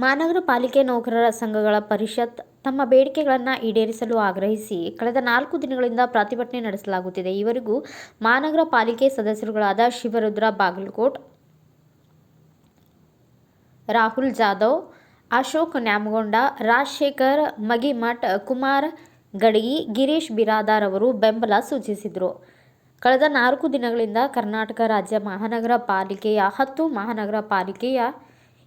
ಮಹಾನಗರ ಪಾಲಿಕೆ ನೌಕರರ ಸಂಘಗಳ ಪರಿಷತ್ ತಮ್ಮ ಬೇಡಿಕೆಗಳನ್ನು ಈಡೇರಿಸಲು ಆಗ್ರಹಿಸಿ ಕಳೆದ ನಾಲ್ಕು ದಿನಗಳಿಂದ ಪ್ರತಿಭಟನೆ ನಡೆಸಲಾಗುತ್ತಿದೆ. ಈವರೆಗೂ ಮಹಾನಗರ ಪಾಲಿಕೆ ಸದಸ್ಯರುಗಳಾದ ಶಿವರುದ್ರ ಬಾಗಲಕೋಟ್, ರಾಹುಲ್ ಜಾಧವ್, ಅಶೋಕ್ ನ್ಯಾಮಗೊಂಡ, ರಾಜಶೇಖರ್ ಮಗಿಮಠ್, ಕುಮಾರ್ ಗಡಗಿ, ಗಿರೀಶ್ ಬಿರಾದಾರ್ ಅವರು ಬೆಂಬಲ ಸೂಚಿಸಿದರು. ಕಳೆದ ನಾಲ್ಕು ದಿನಗಳಿಂದ ಕರ್ನಾಟಕ ರಾಜ್ಯ ಮಹಾನಗರ ಪಾಲಿಕೆಯ ಹತ್ತು ಮಹಾನಗರ ಪಾಲಿಕೆಯ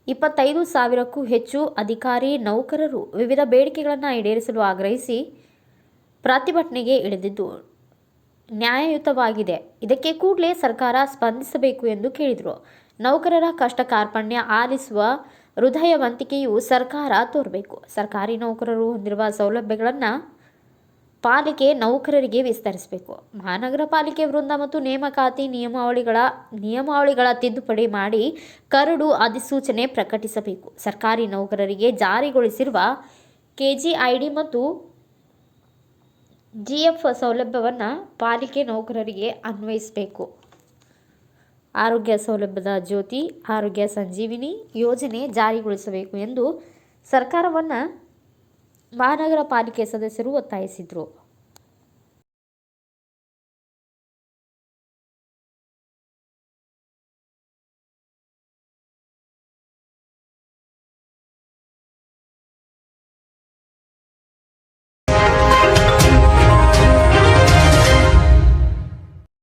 ಇಪ್ಪತ್ತೈದು ಸಾವಿರಕ್ಕೂ ಹೆಚ್ಚು ಅಧಿಕಾರಿ ನೌಕರರು ವಿವಿಧ ಬೇಡಿಕೆಗಳನ್ನು ಈಡೇರಿಸಲು ಆಗ್ರಹಿಸಿ ಪ್ರತಿಭಟನೆಗೆ ಇಳಿದಿದ್ದು ನ್ಯಾಯಯುತವಾಗಿದೆ. ಇದಕ್ಕೆ ಕೂಡಲೇ ಸರ್ಕಾರ ಸ್ಪಂದಿಸಬೇಕು ಎಂದು ಕೇಳಿದರು. ನೌಕರರ ಕಷ್ಟ ಕಾರ್ಪಣ್ಯ ಆಲಿಸುವ ಹೃದಯವಂತಿಕೆಯು ಸರ್ಕಾರ ತೋರಬೇಕು. ಸರ್ಕಾರಿ ನೌಕರರು ಹೊಂದಿರುವ ಸೌಲಭ್ಯಗಳನ್ನು ಪಾಲಿಕೆ ನೌಕರರಿಗೆ ವಿಸ್ತರಿಸಬೇಕು. ಮಹಾನಗರ ಪಾಲಿಕೆ ವೃಂದ ಮತ್ತು ನೇಮಕಾತಿ ನಿಯಮಾವಳಿಗಳ ನಿಯಮಾವಳಿಗಳ ತಿದ್ದುಪಡಿ ಮಾಡಿ ಕರಡು ಅಧಿಸೂಚನೆ ಪ್ರಕಟಿಸಬೇಕು. ಸರ್ಕಾರಿ ನೌಕರರಿಗೆ ಜಾರಿಗೊಳಿಸಿರುವ ಕೆಜಿಐಡಿ ಮತ್ತು ಜಿಎಫ್ ಸೌಲಭ್ಯವನ್ನು ಪಾಲಿಕೆ ನೌಕರರಿಗೆ ಅನ್ವಯಿಸಬೇಕು. ಆರೋಗ್ಯ ಸೌಲಭ್ಯದ ಜ್ಯೋತಿ, ಆರೋಗ್ಯ ಸಂಜೀವಿನಿ ಯೋಜನೆ ಜಾರಿಗೊಳಿಸಬೇಕು ಎಂದು ಸರ್ಕಾರವನ್ನು ಮಹಾನಗರ ಪಾಲಿಕೆ ಸದಸ್ಯರು ಒತ್ತಾಯಿಸಿದರು.